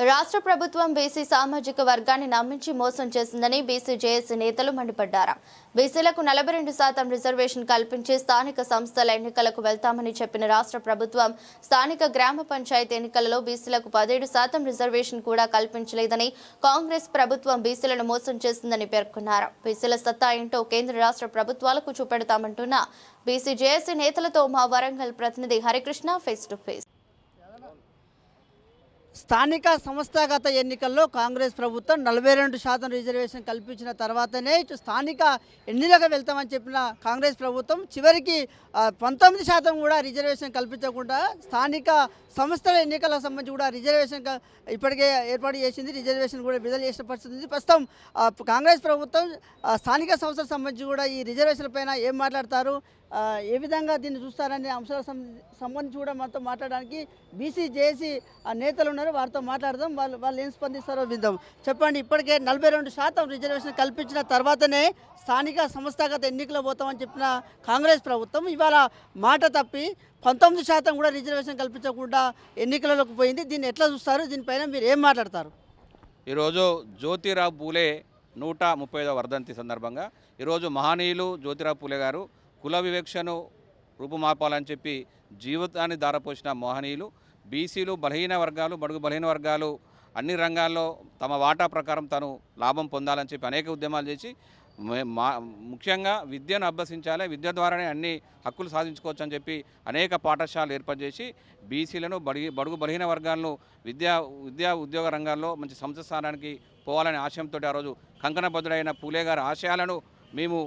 రాష్ట్ర ప్రభుత్వం బీసీ సామాజిక వర్గాన్ని నమ్మించి మోసం చేసిందని బీసీ జేఏసీ నేతలు మండిపడ్డారు. బీసీలకు నలభై రెండు శాతం రిజర్వేషన్ కల్పించి స్థానిక సంస్థల ఎన్నికలకు వెళ్తామని చెప్పిన రాష్ట్ర ప్రభుత్వం స్థానిక గ్రామ పంచాయతీ ఎన్నికలలో బీసీలకు పదిహేడు శాతం రిజర్వేషన్ కూడా కల్పించలేదని కాంగ్రెస్ ప్రభుత్వం బీసీలను మోసం చేసిందని పేర్కొన్నారు. బీసీల సత్తా ఏంటో కేంద్ర రాష్ట్ర ప్రభుత్వాలకు చూపెడతామంటున్న బీసీ జేఏసీ నేతలతో మా వరంగల్ ప్రతినిధి హరికృష్ణ ఫేస్ టు ఫేస్ స్థానిక సంస్థాగత ఎన్నికల్లో కాంగ్రెస్ ప్రభుత్వం నలభై రెండు శాతం రిజర్వేషన్ కల్పించిన తర్వాతనే ఇటు స్థానిక ఎన్నికలకు వెళ్తామని చెప్పిన కాంగ్రెస్ ప్రభుత్వం చివరికి పంతొమ్మిది శాతం కూడా రిజర్వేషన్ కల్పించకుండా స్థానిక సంస్థల ఎన్నికలకు సంబంధించి కూడా రిజర్వేషన్ ఇప్పటికే ఏర్పాటు చేసింది రిజర్వేషన్ కూడా విడుదల చేసిన పరిస్థితి ఉంది. ప్రస్తుతం కాంగ్రెస్ ప్రభుత్వం స్థానిక సంస్థలకు సంబంధించి కూడా ఈ రిజర్వేషన్ల పైన ఏం మాట్లాడతారు? ఏ విధంగా దీన్ని చూస్తారనే అంశాల సంబంధించి కూడా మనతో మాట్లాడడానికి బీసీ జేఏసీ నేతలు ఉన్నారు. వారితో మాట్లాడదాం. వాళ్ళు వాళ్ళు ఏం స్పందిస్తారో విద్దాం చెప్పండి ఇప్పటికే నలభై రెండు శాతం రిజర్వేషన్ కల్పించిన తర్వాతనే స్థానిక సంస్థాగత ఎన్నికలు పోతామని చెప్పిన కాంగ్రెస్ ప్రభుత్వం ఇవాళ మాట తప్పి పంతొమ్మిది శాతం కూడా రిజర్వేషన్ కల్పించకుండా ఎన్నికలలోకి పోయింది. దీన్ని ఎట్లా చూస్తారు? దీనిపైన మీరు ఏం మాట్లాడతారు? ఈరోజు జ్యోతిరావు పూలే నూట ముప్పై ఐదవ వర్ధంతి సందర్భంగా ఈరోజు మహనీయులు జ్యోతిరావు పూలే గారు కుల వివక్షను రూపుమాపాలని చెప్పి జీవితాన్ని దారపోసిన మోహనీయులు బీసీలు బలహీన వర్గాలు బడుగు బలహీన వర్గాలు అన్ని రంగాల్లో తమ వాటా ప్రకారం తను లాభం పొందాలని చెప్పి అనేక ఉద్యమాలు చేసి మా ముఖ్యంగా విద్యను అభ్యసించాలి విద్య ద్వారానే అన్ని హక్కులు సాధించుకోవచ్చు అని చెప్పి అనేక పాఠశాలలు ఏర్పాటు చేసి బీసీలను బడిగి బడుగు బలహీన వర్గాలను విద్యా విద్యా ఉద్యోగ రంగాల్లో మంచి సంస్థ స్థానానికి పోవాలనే ఆశయంతో ఆ రోజు కంకణబద్ధుడైన పూలే గారి ఆశయాలను మేము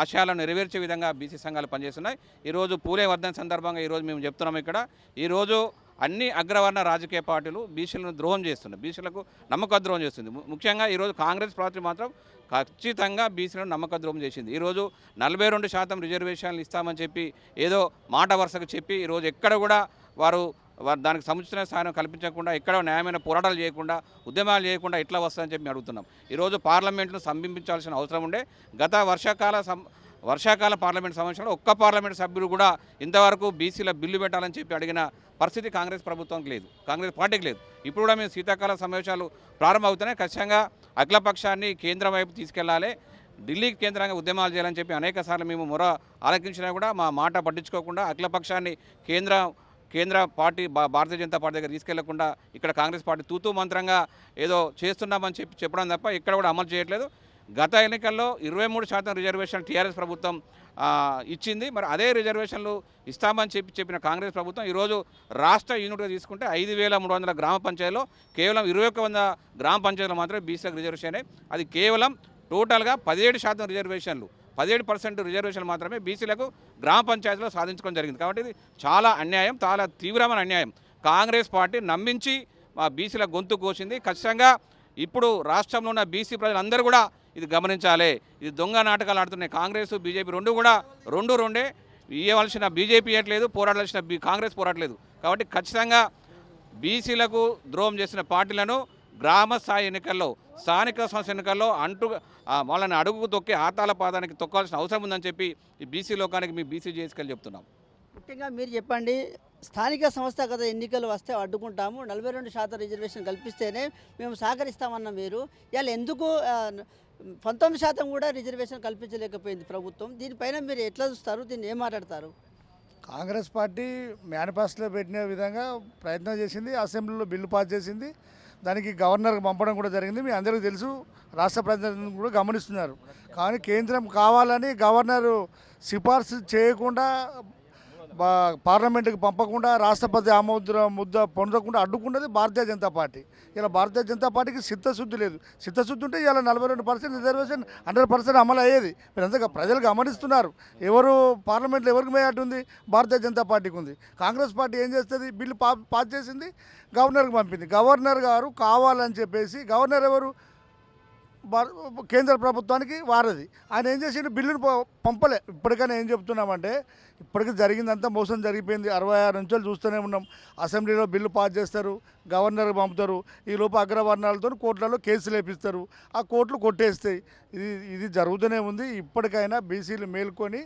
ఆశయాలను నెరవేర్చే విధంగా బీసీ సంఘాలు పనిచేస్తున్నాయి. ఈరోజు పూలే వర్ధన సందర్భంగా ఈరోజు మేము చెప్తున్నాం ఇక్కడ. ఈరోజు అన్ని అగ్రవర్ణ రాజకీయ పార్టీలు బీసీలను ద్రోహం చేస్తున్నాయి. బీసీలకు నమ్మక ద్రోహం చేస్తుంది ముఖ్యంగా ఈరోజు కాంగ్రెస్ పార్టీ మాత్రం ఖచ్చితంగా బీసీలను నమ్మక ద్రోహం చేసింది. ఈరోజు నలభై రెండు శాతం రిజర్వేషన్లు ఇస్తామని చెప్పి ఏదో మాట వరుసకు చెప్పి ఈరోజు ఎక్కడ కూడా వారు దానికి సముచిత స్థానం కల్పించకుండా ఎక్కడ న్యాయమైన పోరాటాలు చేయకుండా ఉద్యమాలు చేయకుండా ఇట్లా వస్తుందని చెప్పి అడుగుతున్నాం. ఈరోజు పార్లమెంట్ను సంబించాల్సిన అవసరం ఉండే. గత వర్షాకాల సం వర్షాకాల పార్లమెంట్ సమావేశంలో ఒక్క పార్లమెంట్ సభ్యులు కూడా ఇంతవరకు బీసీల బిల్లు పెట్టాలని చెప్పి అడిగిన పరిస్థితి కాంగ్రెస్ ప్రభుత్వానికి లేదు. కాంగ్రెస్ పార్టీకి లేదు. ఇప్పుడు కూడా మేము శీతాకాల సమావేశాలు ప్రారంభమవుతున్నాయి. ఖచ్చితంగా అఖిలపక్షాన్ని కేంద్రం వైపు తీసుకెళ్ళాలి. ఢిల్లీకి కేంద్రంగా ఉద్యమాలు చేయాలని చెప్పి అనేక సార్లు మేము మొర ఆలకించినా కూడా మా మాట పట్టించుకోకుండా అఖిలపక్షాన్ని కేంద్రం కేంద్ర పార్టీ భారతీయ జనతా పార్టీ దగ్గర తీసుకెళ్ళకుండా ఇక్కడ కాంగ్రెస్ పార్టీ తూతూ మంత్రంగా ఏదో చేస్తున్నామని చెప్పి చెప్పడం తప్ప ఇక్కడ కూడా అమలు చేయట్లేదు. గత ఎన్నికల్లో ఇరవై మూడు శాతం రిజర్వేషన్ టీఆర్ఎస్ ప్రభుత్వం ఇచ్చింది. మరి అదే రిజర్వేషన్లు ఇస్తామని చెప్పి చెప్పిన కాంగ్రెస్ ప్రభుత్వం ఈరోజు రాష్ట్ర యూనిట్గా తీసుకుంటే ఐదు వేల మూడు వందల గ్రామ పంచాయతీలో కేవలం ఇరవై ఒక్క వంద గ్రామ పంచాయతీలు మాత్రమే బీసీలకు రిజర్వేషన్ అది కేవలం టోటల్గా పదిహేడు శాతం రిజర్వేషన్లు. పదిహేడు పర్సెంట్ రిజర్వేషన్ మాత్రమే బీసీలకు గ్రామ పంచాయతీలో సాధించుకోవడం జరిగింది. కాబట్టి ఇది చాలా అన్యాయం చాలా తీవ్రమైన అన్యాయం. కాంగ్రెస్ పార్టీ నమ్మించి మా బీసీల గొంతు కోసింది. ఖచ్చితంగా ఇప్పుడు రాష్ట్రంలో ఉన్న బీసీ ప్రజలందరూ కూడా ఇది గమనించాలి. ఇది దొంగ నాటకాలు ఆడుతున్నాయి. కాంగ్రెస్ బీజేపీ రెండు కూడా రెండు రెండే. ఇవ్వవలసిన బీజేపీ ఇవ్వట్లేదు పోరాడాల్సిన బీ కాంగ్రెస్ పోరాడలేదు. కాబట్టి ఖచ్చితంగా బీసీలకు ద్రోహం చేసిన పార్టీలను గ్రామ స్థాయి ఎన్నికల్లో స్థానిక సంస్థ ఎన్నికల్లో అంటు ఆ, వాళ్ళని అడుగు తొక్కి ఆతాల పాదానికి తొక్కాల్సిన అవసరం ఉందని చెప్పి ఈ బీసీ లోకానికి మీ బీసీ చేసుకెళ్ళి చెప్తున్నాం. ముఖ్యంగా మీరు చెప్పండి స్థానిక సంస్థాగత ఎన్నికలు వస్తే అడ్డుకుంటాము నలభై రెండు శాతం రిజర్వేషన్ కల్పిస్తేనే మేము సహకరిస్తామన్న మీరు. ఇవాళ ఎందుకు పంతొమ్మిది శాతం కూడా రిజర్వేషన్ కల్పించలేకపోయింది ప్రభుత్వం? దీనిపైన మీరు ఎట్లా చూస్తారు? దీన్ని ఏం మాట్లాడతారు? కాంగ్రెస్ పార్టీ మేనిఫెస్టోలో పెట్టిన విధంగా ప్రయత్నం చేసింది అసెంబ్లీలో బిల్లు పాస్ చేసింది. దానికి గవర్నర్కి పంపడం కూడా జరిగింది. మీ అందరికీ తెలుసు రాష్ట్ర ప్రజలు కూడా గమనిస్తున్నారు. కానీ కేంద్రం కావాలని గవర్నరు సిఫార్సు చేయకుండా పార్లమెంటుకి పంపకుండా రాష్ట్రపతి ఆమోద ముద్ద పొందకుండా అడ్డుకున్నది భారతీయ జనతా పార్టీ. ఇలా భారతీయ జనతా పార్టీకి సిద్ధశుద్ధి లేదు. సిద్ధశుద్ధి ఉంటే ఇలా నలభై రెండు పర్సెంట్ రిజర్వేషన్ హండ్రెడ్ పర్సెంట్ అమలు అయ్యేది. మీరంతా ప్రజలు గమనిస్తున్నారు. ఎవరు పార్లమెంట్లో ఎవరికి మేయట్టు ఉంది? భారతీయ జనతా పార్టీకి ఉంది. కాంగ్రెస్ పార్టీ ఏం చేస్తుంది? బిల్లు పా పాస్ చేసింది గవర్నర్కి పంపింది. గవర్నర్ గారు కావాలని చెప్పేసి గవర్నర్ ఎవరు? కేంద్ర ప్రభుత్వానికి వారది. ఆయన ఏం చేసిండు? బిల్లును పంపలే. ఇప్పటికైనా ఏం చెప్తున్నామంటే ఇప్పటికీ జరిగిందంతా మోసం జరిగిపోయింది. అరవై ఆరు నుంచి చూస్తూనే ఉన్నాం. అసెంబ్లీలో బిల్లు పాస్ చేస్తారు గవర్నర్కి పంపుతారు. ఈ లోపు అగ్రవర్ణాలతో కోర్టులలో కేసులు వేపిస్తారు. ఆ కోర్టులు కొట్టేస్తాయి. ఇది ఇది జరుగుతూనే ఉంది. ఇప్పటికైనా బీసీలు మేల్కొని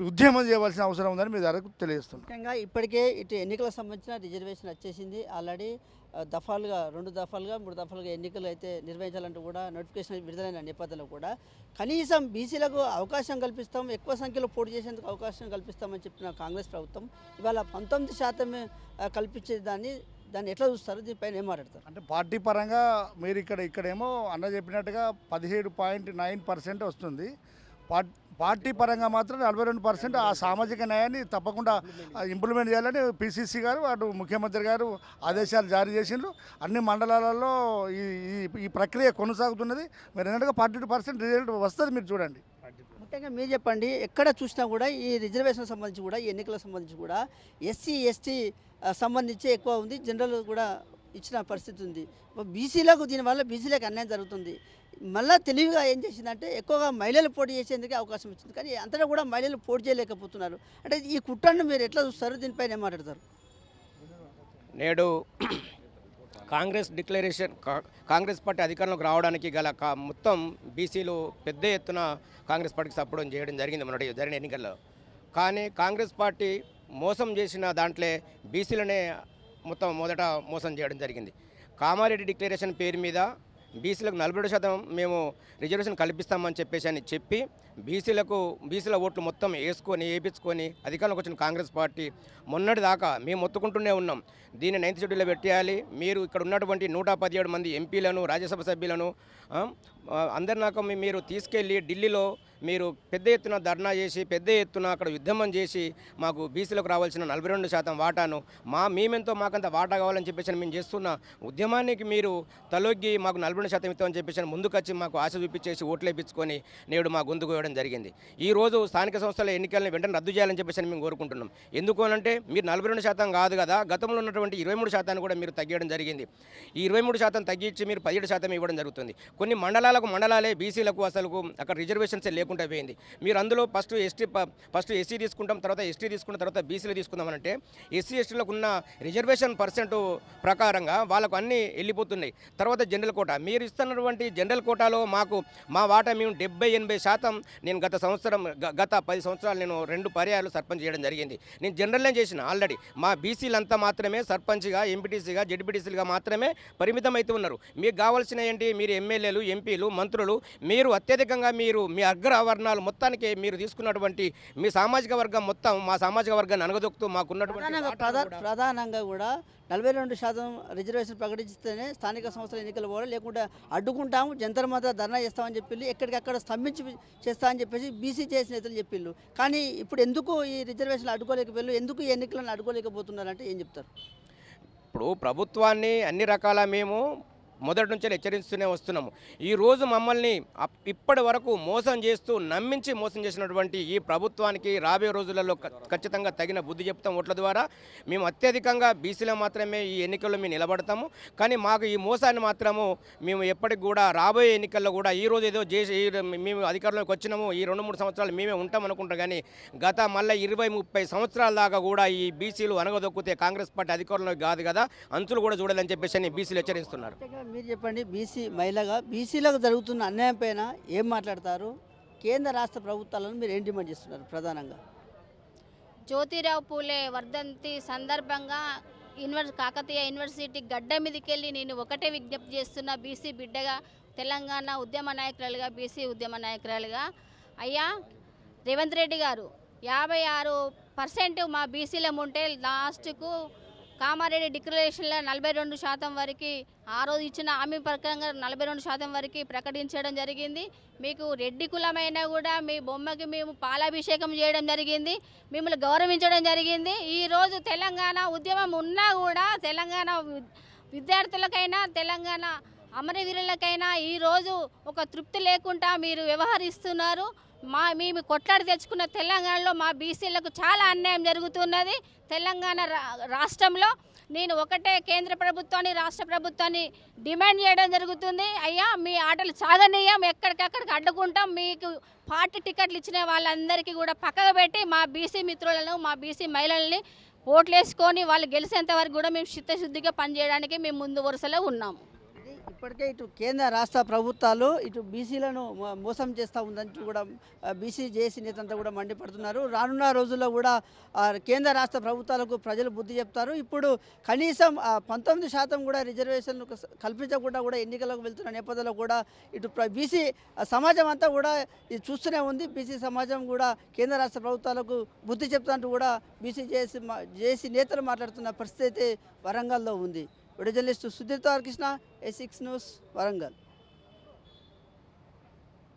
ఉద్యమం చేయవలసిన అవసరం ఉందని మీ ద్వారా తెలియజేస్తున్నాం. ముఖ్యంగా ఇప్పటికే ఇటు ఎన్నికలకు సంబంధించిన రిజర్వేషన్ వచ్చేసింది. ఆల్రెడీ దఫాలుగా రెండు దఫాలుగా మూడు దఫాలుగా ఎన్నికలు అయితే నిర్వహించాలంటూ కూడా నోటిఫికేషన్ విడుదలైన నేపథ్యంలో కూడా కనీసం బీసీలకు అవకాశం కల్పిస్తాం ఎక్కువ సంఖ్యలో పోటీ చేసేందుకు అవకాశం కల్పిస్తామని చెప్పిన కాంగ్రెస్ ప్రభుత్వం. ఇవాళ పంతొమ్మిది శాతమే కల్పించే దాన్ని దాన్ని ఎట్లా చూస్తారు? దీనిపైన ఏం మాట్లాడతారు? అంటే పార్టీ పరంగా మీరు ఇక్కడ ఇక్కడేమో అన్న చెప్పినట్టుగా పదిహేడు పాయింట్ నైన్ పర్సెంట్ వస్తుంది. పార్ట్- పార్టీ పరంగా మాత్రం నలభై రెండు పర్సెంట్ ఆ సామాజిక న్యాయాన్ని తప్పకుండా ఇంప్లిమెంట్ చేయాలని పిసిసి గారు అటు ముఖ్యమంత్రి గారు ఆదేశాలు జారీ చేసిండ్రు. అన్ని మండలాలలో ఈ ఈ- ఈ ప్రక్రియ కొనసాగుతున్నది. మీరు ఏంటంటే ఫార్టీ టూ పర్సెంట్ రిజల్ట్ వస్తుంది మీరు చూడండి. ముఖ్యంగా మీరు చెప్పండి ఎక్కడ చూసినా కూడా ఈ రిజర్వేషన్ సంబంధించి కూడా ఈ ఎన్నికలకు సంబంధించి కూడా ఎస్సీ ఎస్టీ సంబంధించి ఎక్కువ ఉంది జనరల్ కూడా ఇచ్చిన పరిస్థితి ఉంది. బీసీలకు దీనివల్ల బీసీలకు అన్యాయం జరుగుతుంది. మళ్ళీ తెలివిగా ఏం చేసిందంటే ఎక్కువగా మహిళలు పోటీ చేసేందుకే అవకాశం ఇచ్చింది కానీ అంతటా కూడా మహిళలు పోటీ చేయలేకపోతున్నారు. అంటే ఈ కుట్రను మీరు ఎట్లా చూస్తారు? దీనిపైన ఏం మాట్లాడతారు? నేడు కాంగ్రెస్ డిక్లరేషన్ కా- కాంగ్రెస్ పార్టీ అధికారంలోకి రావడానికి గల మొత్తం బీసీలు పెద్ద ఎత్తున కాంగ్రెస్ పార్టీకి సపోర్ట్ చేయడం జరిగింది మొన్నటి జరిగిన ఎన్నికల్లో. కానీ కాంగ్రెస్ పార్టీ మోసం చేసిన దాంట్లో బీసీలనే మొత్తం మొదట మోసం చేయడం జరిగింది. కామారెడ్డి డిక్లరేషన్ పేరు మీద బీసీలకు నలభై ఏడు శాతం మేము రిజర్వేషన్ కల్పిస్తామని చెప్పేసి అని చెప్పి బీసీలకు బీసీల ఓట్లు మొత్తం వేసుకొని వేయించుకొని అధికారంలోకి వచ్చిన కాంగ్రెస్ పార్టీ మొన్నటి దాకా మేము మొత్తుకుంటూనే ఉన్నాం. దీన్ని నైన్త్ షెడ్యూల్లో పెట్టేయాలి. మీరు ఇక్కడ ఉన్నటువంటి నూట పదిహేడు మంది ఎంపీలను రాజ్యసభ సభ్యులను అందరి నాకు మీరు తీసుకెళ్ళి ఢిల్లీలో మీరు పెద్ద ఎత్తున ధర్నా చేసి పెద్ద ఎత్తున అక్కడ ఉద్యమం చేసి మాకు బీసీలకు రావాల్సిన నలభై రెండు శాతం వాటాను మా మేమెంతో మాకంత వాటా కావాలని చెప్పేసి మేము చేస్తున్న ఉద్యమానికి మీరు తలొగ్గి మాకు నలభై రెండు శాతం ఇస్తామని చెప్పేసి ముందుకొచ్చి మాకు ఆశ చూపించేసి ఓట్లు వేయించుకొని నేడు మా గొంతుకు వేయడం జరిగింది. ఈ రోజు స్థానిక సంస్థల ఎన్నికలను వెంటనే రద్దు చేయాలని చెప్పేసి మేము కోరుకుంటున్నాం. ఎందుకనంటే మీరు నలభై రెండు శాతం కాదు కదా గతంలో ఉన్నటువంటి ఇరవై మూడు శాతాన్ని కూడా మీరు తగ్గించడం జరిగింది. ఈ ఇరవై మూడు శాతం తగ్గించి మీరు పదిహేడు శాతం ఇవ్వడం జరుగుతుంది. కొన్ని మండలాలకు మండలాలే బీసీలకు అసలు అక్కడ రిజర్వేషన్స్ లేకుండా పోయింది. మీరు అందులో ఫస్ట్ ఎస్టీ ఫస్ట్ ఎస్సీ తీసుకుంటాం తర్వాత ఎస్టీ తీసుకున్న తర్వాత బీసీలు తీసుకుందామంటే ఎస్సీ ఎస్టీలకు ఉన్న రిజర్వేషన్ పర్సెంట్ ప్రకారంగా వాళ్ళకు అన్నీ వెళ్ళిపోతున్నాయి. తర్వాత జనరల్ కోట మీ మీరు ఇస్తున్నటువంటి జనరల్ కోటాలో మాకు మా వాటా మేము డెబ్బై ఎనభై శాతం నేను గత సంవత్సరం గత పది సంవత్సరాలు నేను రెండు పర్యాయాలు సర్పంచ్ చేయడం జరిగింది. నేను జనరల్నే చేసిన ఆల్రెడీ. మా బీసీలంతా మాత్రమే సర్పంచ్గా ఎంపీటీసీగా జడ్పీటీసీలుగా మాత్రమే పరిమితం అయితే ఉన్నారు. మీకు కావాల్సిన ఏంటి? మీరు ఎమ్మెల్యేలు ఎంపీలు మంత్రులు మీరు అత్యధికంగా మీరు మీ అగ్ర వర్ణాలు మొత్తానికి మీరు తీసుకున్నటువంటి మీ సామాజిక వర్గం మొత్తం మా సామాజిక వర్గాన్ని అనగదొక్కుతూ మాకున్నటువంటి ప్రధానంగా కూడా నలభై రెండు శాతం రిజర్వేషన్ ప్రకటిస్తేనే స్థానిక సంస్థల ఎన్నికలు పోవడం లేకుంటే అడ్డుకుంటాము జంతర్ మాత్రం ధర్నా చేస్తామని చెప్పి ఎక్కడికక్కడ స్తంభించి చేస్తామని చెప్పేసి బీసీ చేసిన నేతలు చెప్పిళ్ళు. కానీ ఇప్పుడు ఎందుకు ఈ రిజర్వేషన్లు అడ్డుకోలేకపోయారు ఎందుకు ఈ ఎన్నికలను అడ్డుకోలేకపోతున్నారంటే ఏం చెప్తారు? ఇప్పుడు ప్రభుత్వాన్ని అన్ని రకాల మేము మొదటి నుంచే హెచ్చరిస్తూనే వస్తున్నాము. ఈ రోజు మమ్మల్ని అప్- ఇప్పటి వరకు మోసం చేస్తూ నమ్మించి మోసం చేసినటువంటి ఈ ప్రభుత్వానికి రాబోయే రోజులలో ఖచ్చితంగా తగిన బుద్ధి చెప్తాం ఓట్ల ద్వారా. మేము అత్యధికంగా బీసీలో మాత్రమే ఈ ఎన్నికల్లో మేము నిలబడతాము. కానీ మాకు ఈ మోసాన్ని మాత్రము మేము ఎప్పటికి కూడా రాబోయే ఎన్నికల్లో కూడా ఈ రోజు ఏదో చేసి ఈ మేము అధికారంలోకి వచ్చినాము. ఈ రెండు మూడు సంవత్సరాలు మేమే ఉంటాం అనుకుంటాం కానీ గత మళ్ళీ ఇరవై ముప్పై సంవత్సరాల దాకా కూడా ఈ బీసీలు అనగదొక్కితే కాంగ్రెస్ పార్టీ అధికారంలోకి కాదు కదా అంచులు కూడా చూడాలని చెప్పేసి అని బీసీలు హెచ్చరిస్తున్నారు. మీరు చెప్పండి బీసీ మహిళగా బీసీలకు జరుగుతున్న అన్యాయం పైన ఏం మాట్లాడతారు? కేంద్ర రాష్ట్ర ప్రభుత్వాలను మీరు ఏం డిమాండ్ చేస్తున్నారు ప్రధానంగా? జ్యోతిరావు పూలే వర్ధంతి సందర్భంగా యూనివర్సి కాకతీయ యూనివర్సిటీ గడ్డ మీదకెళ్ళి నేను ఒకటే విజ్ఞప్తి చేస్తున్న బీసీ బిడ్డగా తెలంగాణ ఉద్యమ నాయకురాలుగా బీసీ ఉద్యమ నాయకురాలుగా. అయ్యా రేవంత్ రెడ్డి గారు యాభై ఆరు పర్సెంట్ మా బీసీలం ఉంటే లాస్ట్కు కామారెడ్డి డిక్లరేషన్లో నలభై రెండు శాతం వరకు ఆ రోజు ఇచ్చిన హామీ ప్రకారంగా నలభై రెండు శాతం వరకు ప్రకటించడం జరిగింది. మీకు రెడ్డి కులమైనా కూడా మీ బొమ్మకి మేము పాలాభిషేకం చేయడం జరిగింది. మిమ్మల్ని గౌరవించడం జరిగింది. ఈరోజు తెలంగాణ ఉద్యమం ఉన్నా కూడా తెలంగాణ వి- విద్యార్థులకైనా తెలంగాణ అమరవీరులకైనా ఈరోజు ఒక తృప్తి లేకుండా మీరు వ్యవహరిస్తున్నారు. మా మేము కొట్లాడి తెచ్చుకున్న తెలంగాణలో మా బీసీలకు చాలా అన్యాయం జరుగుతున్నది. తెలంగాణ రా- రాష్ట్రంలో నేను ఒకటే కేంద్ర ప్రభుత్వాన్ని రాష్ట్ర ప్రభుత్వాన్ని డిమాండ్ చేయడం జరుగుతుంది. అయ్యా మీ ఆటలు సాగనీయం. ఎక్కడికక్కడికి అడ్డుకుంటాం. మీకు పార్టీ టికెట్లు ఇచ్చిన వాళ్ళందరికీ కూడా పక్కకు పెట్టి మా బీసీ మిత్రులను మా బీసీ మహిళల్ని ఓట్లేసుకొని వాళ్ళు గెలిచేంత వరకు కూడా మేము చిత్తశుద్ధిగా పనిచేయడానికి మేము ముందు వరుసలో ఉన్నాము. ఇప్పటికే ఇటు కేంద్ర రాష్ట్ర ప్రభుత్వాలు ఇటు బీసీలను మోసం చేస్తూ ఉందని కూడా బీసీ జేసీ నేతంతా కూడా మండిపడుతున్నారు. రానున్న రోజుల్లో కూడా కేంద్ర రాష్ట్ర ప్రభుత్వాలకు ప్రజలు బుద్ధి చెప్తారు. ఇప్పుడు కనీసం పంతొమ్మిది శాతం కూడా రిజర్వేషన్ కల్పించకుండా కూడా ఎన్నికలకు వెళ్తున్న నేపథ్యంలో కూడా ఇటు బీసీ సమాజం అంతా కూడా ఇది చూస్తూనే ఉంది. బీసీ సమాజం కూడా కేంద్ర రాష్ట్ర ప్రభుత్వాలకు బుద్ధి చెప్తాంటూ కూడా బీసీ జేసీ జేసీ నేతలు మాట్లాడుతున్న పరిస్థితి వరంగల్లో ఉంది. video journalist Sudheer Krishna A six news Warangal